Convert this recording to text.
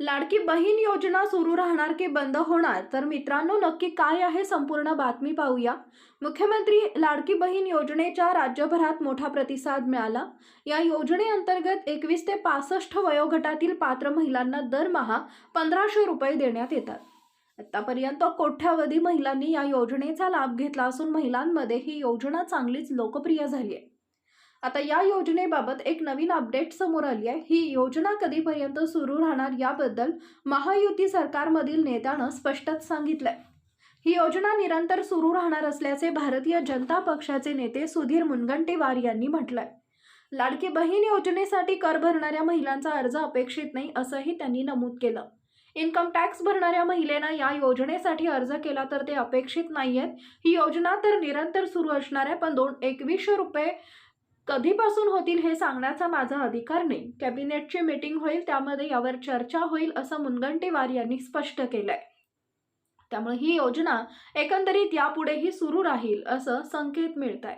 लाडकी बहीण योजना सुरू राहणार की बंद होणार? तर मित्रांनो नक्की काय आहे संपूर्ण बातमी पाहूया. मुख्यमंत्री लाडकी बहीण योजनेच्या राज्यभरात मोठा प्रतिसाद मिळाला. या योजनेअंतर्गत एकवीस ते पासष्ट वयोगटातील पात्र महिलांना दरमहा पंधराशे रुपये देण्यात येतात. आतापर्यंत कोट्यावधी महिलांनी या योजनेचा लाभ घेतला असून महिलांमध्ये ही योजना चांगलीच लोकप्रिय झाली आहे. आता या योजनेबाबत एक नवीन अपडेट समोर आली आहे. ही योजना कधीपर्यंत सुरू राहणार याबद्दल महायुती सरकारमधील नेत्यानं स्पष्टच सांगितलंय. ही योजना निरंतर सुरू राहणार असल्याचे भारतीय जनता पक्षाचे नेते सुधीर मुनगंटीवार यांनी म्हटलंय. लाडकी बहीण योजनेसाठी कर भरणाऱ्या महिलांचा अर्ज अपेक्षित नाही असंही त्यांनी नमूद केलं. इन्कम टॅक्स भरणाऱ्या महिलेनं या योजनेसाठी अर्ज केला तर ते अपेक्षित नाही आहेत ही योजना तर निरंतर सुरू असणार आहे पण दोन एकवीसशे रुपये कधीपासून होतील हे सांगण्याचा माझा अधिकार नाही. कॅबिनेटची मीटिंग होईल त्यामध्ये यावर चर्चा होईल असं मुनगंटीवार यांनी स्पष्ट केलंय. त्यामुळे ही योजना एकंदरीत यापुढेही सुरू राहील असं संकेत मिळत आहेत